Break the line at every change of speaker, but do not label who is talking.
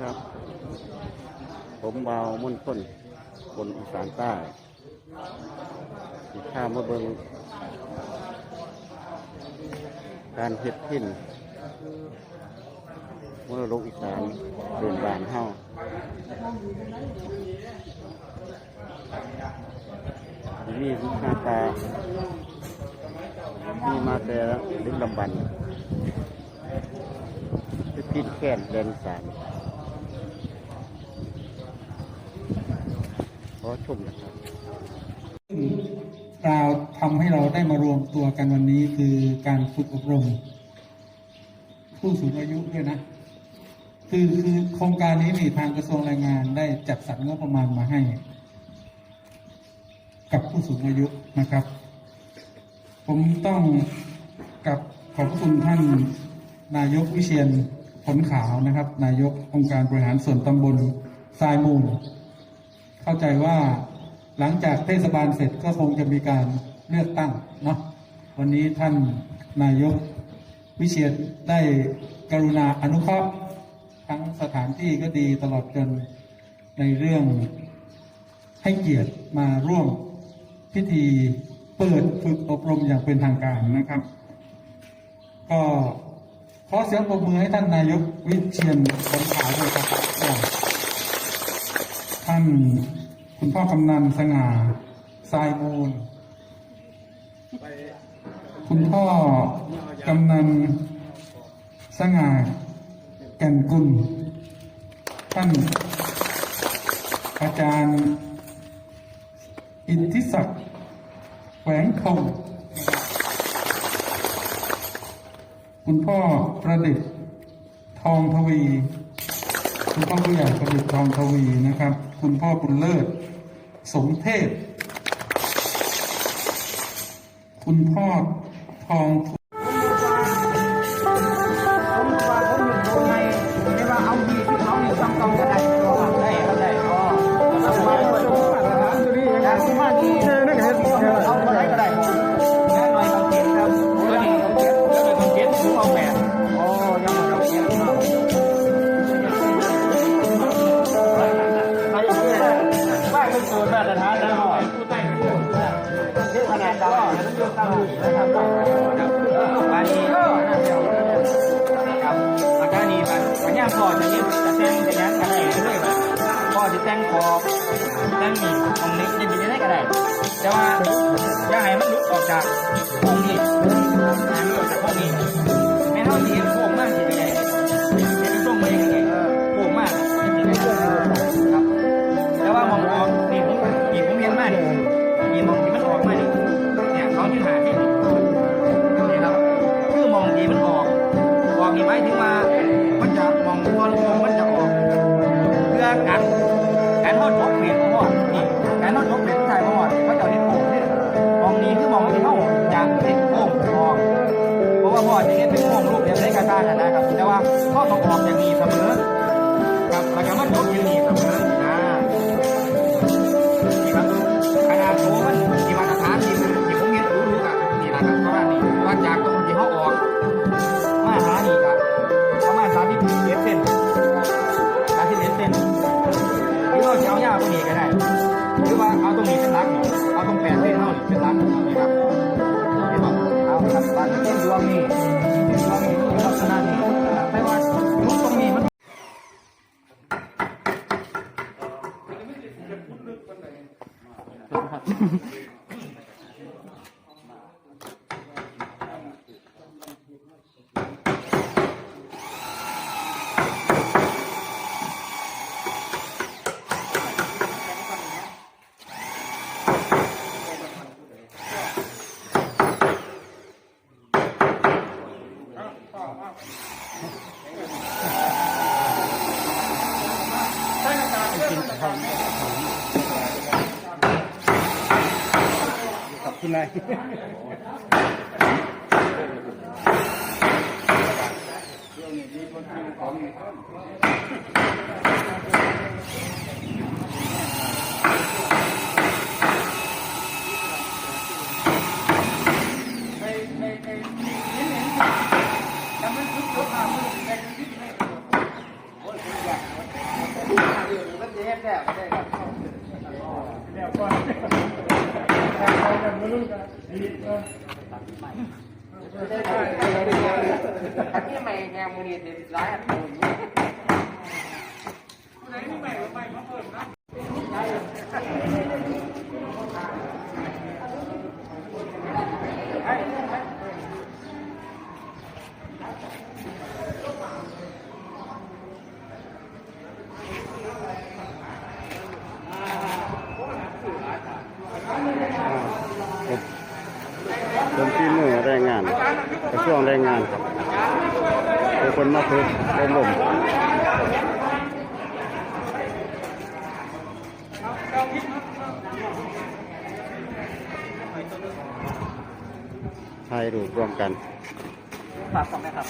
ครับ ผมบาวมุ่นต้นบนอีสานใต้ข้ามมาเบิงการเฮ็ดทิ้นเมรดกอีสานเดินบานเฮามีหน้าตามีมาแต่ลึกลำบันที่พินแค้นแดนสาร อชมนะครับ
เราทำให้เราได้มารวมตัวกันวันนี้คือการฝึกอบรม ผู้สูงอายุด้วยนะ คือคือโครงการนี้นี่ทางกระทรวงแรงงานได้จัดสรรงบประมาณมาให้ กับผู้สูงอายุนะครับ ผมต้องกับขอบคุณท่านนายกวิเชียนผลขาวนะครับ นายกองค์การบริหารส่วนตำบลทรายมูล เข้าใจว่าหลังจากเทศบาลเสร็จก็คงจะมีการเลือกตั้งเนาะวันนี้ท่านนายกวิเชียนได้กรุณาอนุเคราะห์ทั้งสถานที่ก็ดีตลอดจนในเรื่องให้เกียรติมาร่วมพิธีเปิดฝึกอบรมอย่างเป็นทางการนะครับ ก็ขอเสียงปรบมือให้ท่านนายกวิเชียนผลขาด้วยครับท่าน คุณพ่อกำนันสง่าทรายมูล คุณพ่อกำนันสง่าแก่นกุล ท่านอาจารย์ อินทิศักดิ์แหวงคงคุณพ่อประดิษฐ์ทองทวี คุณพ่อผู้ใหญ่ประดิษฐ์ทองทวีนะครับ คุณพ่อบุญเลิศ สมเทพ คุณพ่อทอง
มาตรฐานนะหน่อยผู้ใต้ที่ขนาดก็นะครับบางทีก็น่าจะครับอาการนี้มันมันยากพอจะยึดจะแต่งจะยันอะไรเรื่อยๆแบบพอจะแต่งขอบแต่งนี่ตรงนี้จะมีได้ก็ได้แต่ว่าอย่าให้มันหลุดออกจากตรงนี้ายถึงว่ามันจะมองตัวลูกมันจะออกเพื่อกันการทอดทบเปลี่ยนพ่อนี่การทอดทบเปลี่ยนชายพ่อเขาจะเห็นโป่งนี่มองนี้คือมองที่เขาจะเห็นโป่งออกเพราะว่าพ่อจะเห็นเป็นโป่งรูปเดียวได้กระดานนะครับ แต่ว่าข้อต้องออกอย่างนี้เสมอกับแล้วก็มันทบอย่างนี้เสมอาจะเอายาวนี้ก็ได้ หรือว่าเอาตรงนี้เป็นรักนี่เอาตรงแปดเส้นเท่านี้เป็นรักนี่ครับนี่บอกเอาครับบ้านเป็นดวงนี่เป็นดวงนี่มีลักษณะนี้ไม่ว่ารูปตรงนี้มัน
กินกับเขา
ขอบคุณนายข อันนี้ใหม่แนวมือนี่ร้ายอันนี้
เป็นที่มือแรงงาน ช่วงแรงงานครับเป็นคนมาฝึกอบรมถ่ายรูปร่วมกัน
ฝากก่องนะครับ